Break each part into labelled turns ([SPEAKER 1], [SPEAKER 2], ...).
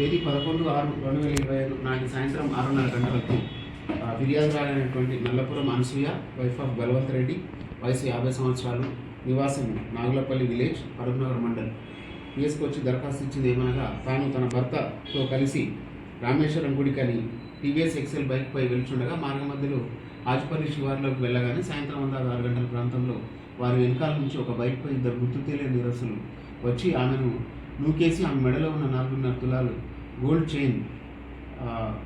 [SPEAKER 1] తేదీ పదకొండు ఆరు రెండు వేల ఇరవై ఐదు నాటి సాయంత్రం ఆరున్నర గంటలకు ఆ, ఫిర్యాదురాలైనటువంటి నల్లపురం అనసూయ వైఫ్ ఆఫ్ బలవంత్ రెడ్డి వయసు యాభై సంవత్సరాలు నివాసం నాగులపల్లి విలేజ్ అరుణనగర్ మండల్. పిఎస్కి వచ్చి దరఖాస్తు ఇచ్చింది ఏమనగా తాను తన భర్తతో కలిసి రామేశ్వరం గుడికని టీవీఎస్ ఎక్సెల్ బైక్పై వెళ్తుండగా మార్గ మధ్యలో ఆజ్పల్లి శివార్లోకి వెళ్ళగానే సాయంత్రం అంతా ఆరు గంటల ప్రాంతంలో వారి వెనకాల నుంచి ఒక బైక్పై ఇద్దరు గుర్తు తెలియని నిరసులు వచ్చి ఆమెను నూకేసి ఆమె మెడలో ఉన్న నాలుగున్నర తులాలు గోల్డ్ చైన్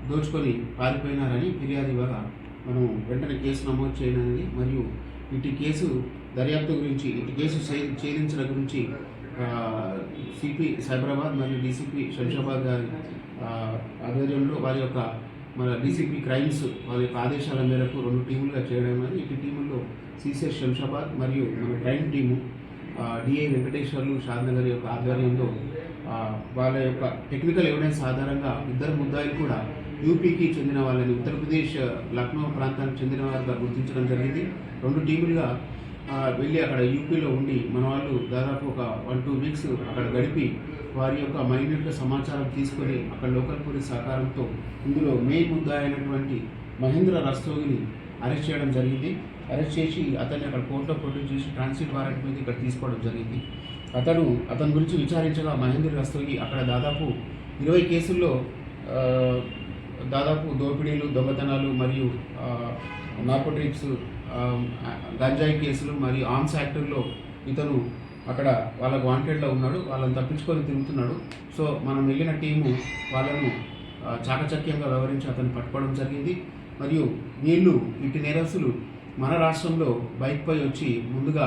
[SPEAKER 1] దోచుకొని పారిపోయినారని ఫిర్యాదు ఇవ్వగా మనం వెంటనే కేసు నమోదు చేయనని మరియు ఇటు కేసు దర్యాప్తు గురించి ఇటు కేసు ఛేదించడం గురించి సిపి సైబరాబాద్ మరియు డీసీపీ శంషాబాద్ గారి ఆధ్వర్యంలో వారి యొక్క మన డీసీపీ క్రైమ్స్ వారి యొక్క ఆదేశాల మేరకు రెండు టీములుగా చేయడం అనేది ఇటు టీముల్లో సిసిఎస్ శంషాబాద్ మరియు మన crime team DI Venkateswarlu Shadnagar యొక్క ఆధ్వర్యంలో వాళ్ళ యొక్క టెక్నికల్ ఎవిడెన్స్ ఆధారంగా ఇద్దరు ముద్దాయిలు కూడా యూపీకి చెందిన వాళ్ళని ఉత్తరప్రదేశ్ లక్నో ప్రాంతానికి చెందిన వారిగా గుర్తించడం జరిగింది. రెండు టీములుగా వెళ్ళి అక్కడ యూపీలో ఉండి మన వాళ్ళు దాదాపు ఒక వన్ టూ వీక్స్ అక్కడ గడిపి వారి యొక్క మైన్యూట్గా సమాచారం తీసుకొని అక్కడ లోకల్ పోలీస్ సహకారంతో ఇందులో మెయిన్ ముద్దా అయినటువంటి మహేంద్ర రస్తోగిని అరెస్ట్ చేయడం జరిగింది. అరెస్ట్ చేసి అతన్ని అక్కడ కోర్టులో ప్రొడ్యూస్ చేసి ట్రాన్సిట్ వారెంట్ మీద ఇక్కడ తీసుకోవడం జరిగింది. అతను అతని గురించి విచారించగా మహేంద్ర రస్తోగి అక్కడ దాదాపు ఇరవై కేసుల్లో దాదాపు దోపిడీలు దొంగతనాలు మరియు నార్కోట్రిక్స్ గంజాయి కేసులు మరియు ఆర్మ్స్ యాక్టుల్లో ఇతను అక్కడ వాళ్ళకు వాంటెడ్లో ఉన్నాడు. వాళ్ళని తప్పించుకొని తిరుగుతున్నాడు. సో మనం వెళ్ళిన టీము వాళ్ళను చాకచక్యంగా వ్యవహరించి అతను పట్టుకోవడం జరిగింది. మరియు వీళ్ళు ఇటు నేరస్తులు మన రాష్ట్రంలో బైక్పై వచ్చి ముందుగా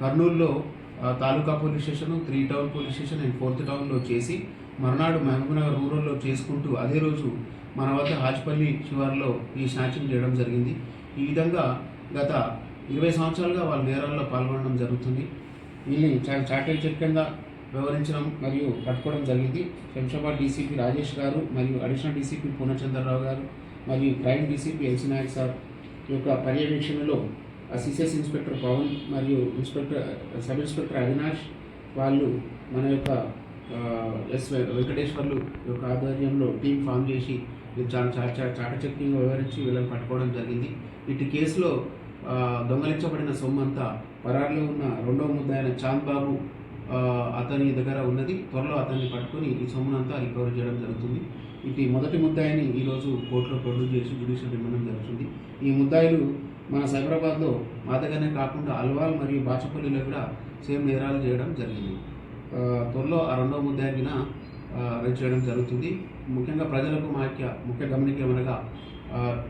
[SPEAKER 1] కర్నూలులో తాలూకా police station three town police station and fourth టౌన్లో చేసి మరునాడు మహబూబ్నగర్ రూరల్లో చేసుకుంటూ అదే రోజు మన వద్ద హాజ్పల్లి శివార్లో ఈ స్నాచింగ్ చేయడం జరిగింది. ఈ విధంగా గత ఇరవై సంవత్సరాలుగా వాళ్ళ నేరాల్లో పాల్గొనడం జరుగుతుంది. వీళ్ళని చాలా చాకచక్యంగా వ్యవహరించడం మరియు పట్టుకోవడం జరిగింది. శంషాబాద్ డీసీపీ రాజేష్ గారు మరియు అడిషనల్ డీసీపీ పూర్ణచంద్రరావు గారు మరియు crime DCP LC Naik sir యొక్క పర్యవేక్షణలో సిసిఎస్ ఇన్స్పెక్టర్ పవన్ మరియు ఇన్స్పెక్టర్ సబ్ ఇన్స్పెక్టర్ అవినాష్ వాళ్ళు మన యొక్క ఎస్ వెంకటేశ్వర్లు యొక్క ఆధ్వర్యంలో టీం ఫామ్ చేసి చాటచక్యంగా చాలా చాకచక్యంగా వివరించి వీళ్ళని పట్టుకోవడం జరిగింది. ఇటు కేసులో దొంగలించబడిన సొమ్మంతా పరారులో ఉన్న రెండవ ముద్ద అయిన చాంద్ బాబు అతని దగ్గర ఉన్నది. త్వరలో అతన్ని పట్టుకొని ఈ సొమ్మునంతా రికవర్ చేయడం జరుగుతుంది. ఇది మొదటి ముద్దాయిని ఈరోజు కోర్టులో ప్రొడ్యూస్ చేసి జ్యుడిషియల్ రిమాండ్ జరుగుతుంది. ఈ ముద్దాయిలు మన సైబరాబాద్లో మా దగ్గరనే కాకుండా అల్వాల్ మరియు బాచపల్లిలో కూడా సేమ్ నేరాలు చేయడం జరిగింది. త్వరలో ఆ రెండవ ముద్దాయిన రైట్ చేయడం జరుగుతుంది. ముఖ్యంగా ప్రజలకు మా యొక్క ముఖ్య గమనిక ఏమనగా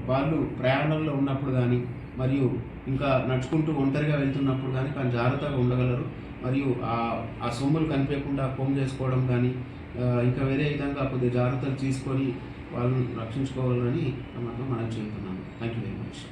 [SPEAKER 1] వాళ్ళు ప్రయాణంలో ఉన్నప్పుడు కానీ మరియు ఇంకా నడుచుకుంటూ ఒంటరిగా వెళ్తున్నప్పుడు కానీ కానీ జాగ్రత్తగా ఉండగలరు. మరియు ఆ- ఆ సొమ్ములు కనిపించకుండా ఫోన్ చేసుకోవడం కానీ ఇంకా వేరే విధంగా కొద్దిగా జాగ్రత్తలు తీసుకొని వాళ్ళని రక్షించుకోవాలని మనం మనం థ్యాంక్ యూ వెరీ మచ్